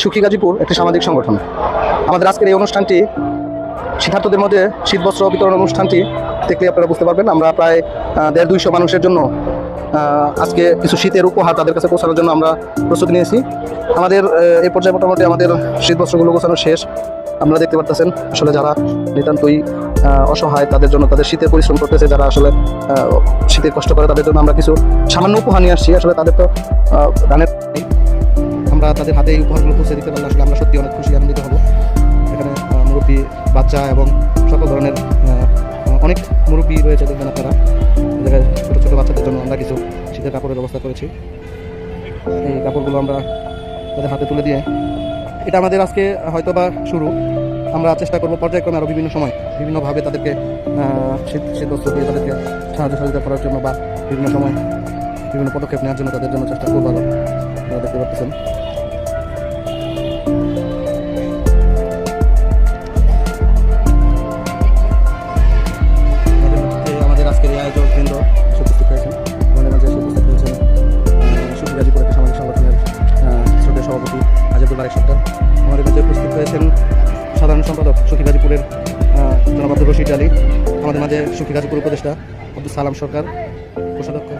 সুখী গাজীপুর একটি সামাজিক সংগঠন। আমাদের আজকের এই অনুষ্ঠানটি শিক্ষার্থীদের মধ্যে শীতবস্ত্র বিতরণ অনুষ্ঠানটি দেখলে আপনারা বুঝতে পারবেন। আমরা প্রায় দেড় দুইশো মানুষের জন্য আজকে কিছু শীতের উপহার তাদের কাছে পৌঁছানোর জন্য আমরা প্রস্তুতি নিয়েছি। আমাদের এই পর্যায়ে মোটামুটি আমাদের শীতবস্ত্রগুলো গোছানো শেষ। আমরা দেখতে পারতেছেন, আসলে যারা নিতান্তই অসহায়, তাদের জন্য তাদের শীতের পরিশ্রম করতেছে, যারা আসলে শীতের কষ্ট করে, তাদের জন্য আমরা কিছু সামান্য উপহার নিয়ে আসছি। আসলে তাদের তো ধানের আমরা তাদের হাতে এই উপহারগুলো পৌঁছে দিতে পারলে আসলে আমরা সত্যি অনেক খুশি, আনন্দিত হব। এখানে মুরব্বী, বাচ্চা এবং সকল ধরনের অনেক মুরব্বী রয়েছে দেখবেন আপনারা। জায়গায় ছোটো ছোটো বাচ্চাদের জন্য আমরা কিছু শীতের কাপড়ের ব্যবস্থা করেছি। এই কাপড়গুলো আমরা তাদের হাতে তুলে দিয়ে, এটা আমাদের আজকে হয়তো বা শুরু। আমরা চেষ্টা করব পর্যায়ক্রমে আরও বিভিন্ন সময় বিভিন্নভাবে তাদেরকে শীত শীত বস্ত্র দিয়ে তাদেরকে সাহায্য সহযোগিতা করার জন্য বা বিভিন্ন সময় বিভিন্ন পদক্ষেপ নেওয়ার জন্য তাদের জন্য চেষ্টা করব। আপনারা দেখতে পাচ্ছেন। আজকের কেন্দ্র হয়েছেন আমাদের মাঝে হয়েছেন সুখী গাজীপুর একটা সামাজিক সংগঠনের শ্রদ্ধা সভাপতি আজিবুল আরেক সরকার। আমাদের মাঝে উপস্থিত হয়েছেন সাধারণ সম্পাদক সুখী গাজীপুরের জনাব আব্দুর আলী। আমাদের মাঝে সুখী গাজীপুর উপদেষ্টা আব্দুল সালাম সরকার, কোষাধ্যক্ষ।